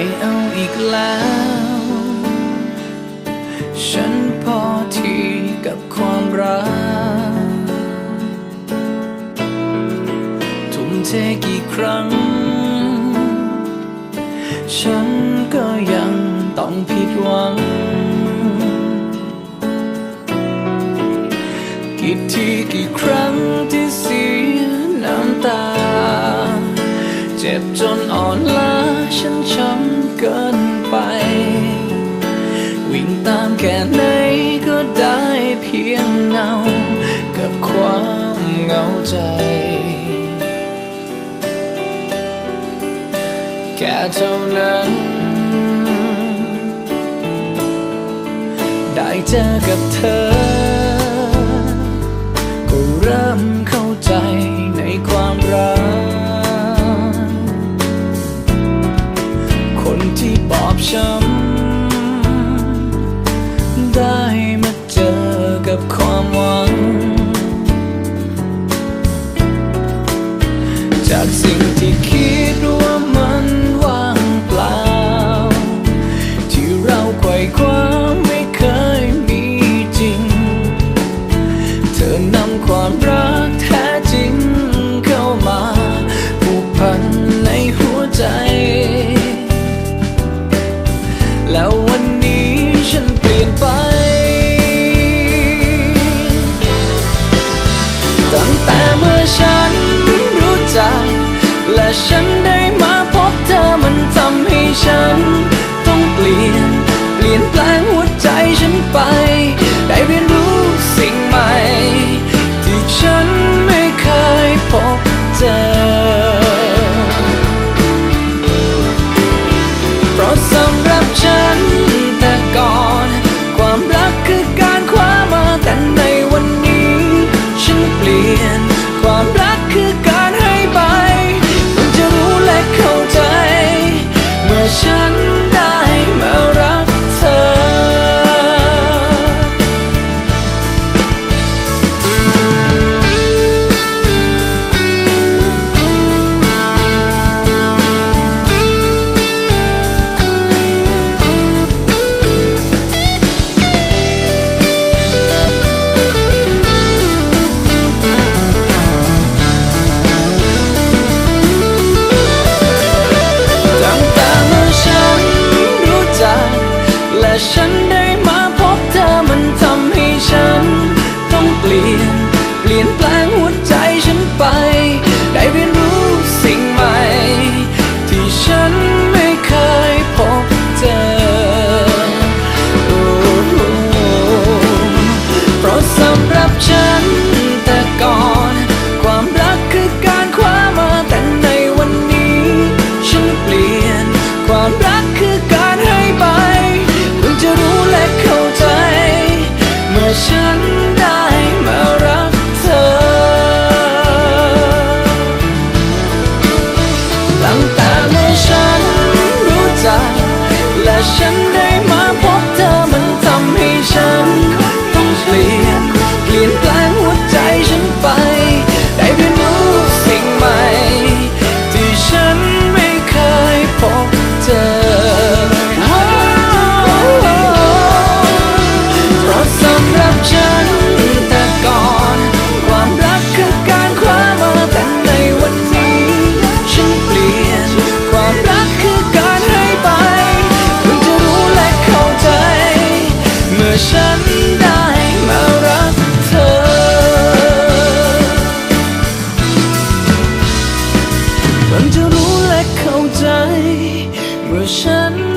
ไม่เอาอีกแล้ว ฉันพอที่กับความรัก ทุ่มเทกี่ครั้ง ฉันก็ยังต้องผิดหวัง กี่ทีกี่ครั้งที่เสียน้ำตา เจ็บจนอ่อนล้า ฉันช้ำเกินไป วิ่งตามแค่ไหนก็ได้เพียงเงา กับความเหงาใจ แค่เท่านั้น ได้เจอกับเธอ บช้ำได้มาเจอกับความหวัง จากสิ่งที่คิด 什么？想 และฉัน ฉัน